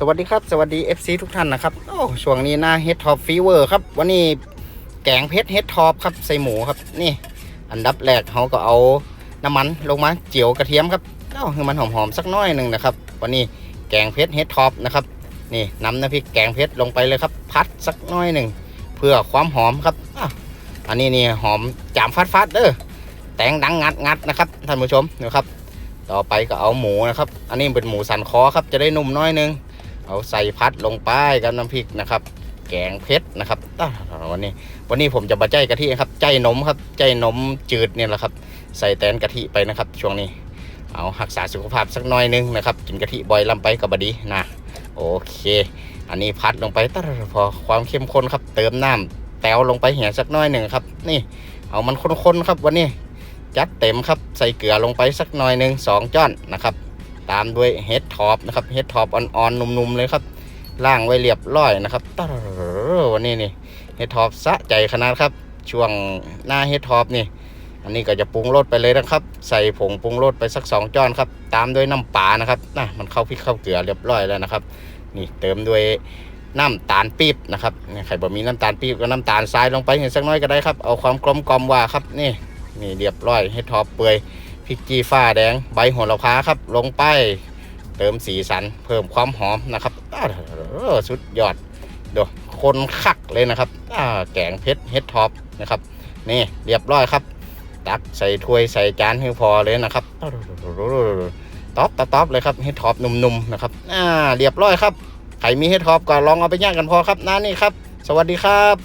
สวัสดีครับ สวัสดี FC ทุกท่านนะครับ โอ้ช่วงนี้หน้าเฮดท็อปฟีเวอร์ครับ วันนี้แกงเพชรเฮดท็อปครับใส่หมูครับ นี่ อันดับแรกเขาก็เอาน้ำมันลงมาเจียวกระเทียมครับเอ้าให้มันหอมๆสักน้อยหนึ่งนะครับ วันนี้แกงเพชรเฮดท็อปนะครับ นี่น้ำน้ำพริกแกงเพชรลงไปเลยครับ พัดสักน้อยหนึ่งเพื่อความหอมครับออันนี้นี่หอมจามฟัดฟัดๆเด้อแตงดังงัดงัดนะครับท่านผู้ชมนะครับ ต่อไปก็เอาหมูนะครับ อันนี้เป็นหมูสันคอครับจะได้นุ่มน้อยหนึง เอาใส่พัดลงไปกับน้ำพริกนะครับ แกงเผ็ดนะครับวันนี้ วันนี้ผมจะมาใจกะทิครับ ใจนมครับ ใจนมจืดเนี่ยแหละครับ ใส่แตนกะทิไปนะครับ ช่วงนี้ เอารักษาสุขภาพสักหน่อยหนึงนะครับ กินกะทิบ่อยลำไปกับบดีนะ โอเค อันนี้พัดลงไปตะพอความเข้มข้นครับ เติมน้ำแต้วลงไปเหี่ยสักหน้อยหนึ่งครับ นี่ เอามันข้นๆครับ วันนี้ จัดเต็มครับ ใส่เกลือลงไปสักหน่อยหนึ่งสองจ้อนนะครับ ตามด้วยเฮดท็อปนะครับเฮดท็อปอ่อนๆนุ่มๆเลยครับล่างไว้เรียบร้อยนะครับตวันนี้นี่เฮดท็อปสะใจขนาดครับ ช่วงหน้าเฮดท็อปนี่ อันนี้ก็จะปรุงรสไปเลยนะครับ ใส่ผงปรุงรสไปสักสองจ้อนครับ ตามด้วยน้ำปลานะครับนะมันเข้าพริกเข้าเกลือเรียบร้อยแล้วนะครับ นี่เติมด้วยน้ำตาลปี๊บนะครับนี่ใครบอกมีน้ำตาลปี๊บก็น้ำตาลทรายลงไปเห็นสักน้อยก็ได้ครับ เอาความกลมกลอมว่าครับนี่นี่เรียบร้อยเฮดท็อปเปื่อย พริกจีฟ้าแดงใบโหระพาครับ ลงไปเติมสีสันเพิ่มความหอมนะครับสุดยอดดูคนคักเลยนะครับแกงเพชรเฮดท็อปนะครับ นี่เรียบร้อยครับ ตักใส่ถ้วยใส่จานให้พอเลยนะครับต๊อปต๊อปเลยครับเฮดท็อปนุ่มๆนะครับอ่าเรียบร้อยครับใครมีเฮดท็อปก็ลองเอาไปย่างกันพอครับนะนี่ครับ สวัสดีครับ